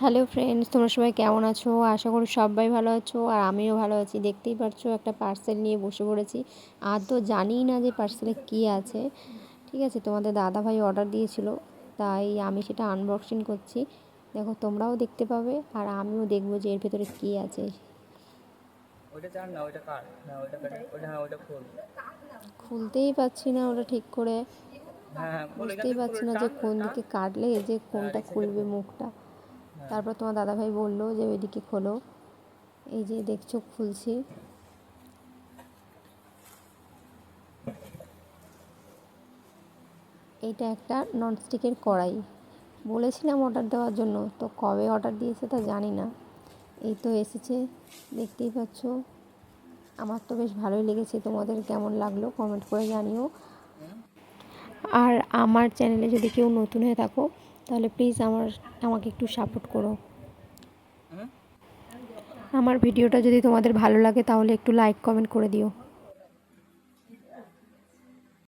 Hello friends তোমরা সবাই কেমন আছো? আশা করি সবাই ভালো আছো আর আমিও ভালো আছি। দেখতেই পাচ্ছ একটা পার্সেল নিয়ে বসে পড়েছি। আর তো জানিই না যে পার্সেলে কী আছে। ঠিক আছে তোমাদের দাদা ভাই অর্ডার দিয়েছিল তাই আমি সেটা আনবক্সিং করছি। দেখো তোমরাও দেখতে পাবে আর আমিও দেখব যে এর ভেতরে কী আছে। হ্যাঁ খুলতেই পাচ্ছি না ওটা ঠিক করে। হ্যাঁ হ্যাঁ বুঝতেই পারছি না যে কোন দিকে কাটলে যে কোনটা খুলবে মুখটা। তারপর তোমার দাদাভাই বলল যে ওইদিকে খোলো। এই যে দেখছ খুলছি। এইটা একটা ননস্টিকের কড়াই। বলেছিলাম অর্ডার দেওয়ার জন্য তো কবে অর্ডার দিয়েছে তা জানি না। এই তো এসেছে দেখতেই পাচ্ছ। আমার তো বেশ ভালোই লেগেছে তোমাদের কেমন লাগল কমেন্ট করে জানিও। আর আমার চ্যানেলে যদি কেউ নতুন হয়ে থাকো তাহলে প্লিজ আমার আমাকে একটু সাপোর্ট করো। আমার ভিডিওটা যদি তোমাদের ভালো লাগে তাহলে একটু লাইক কমেন্ট করে দিও।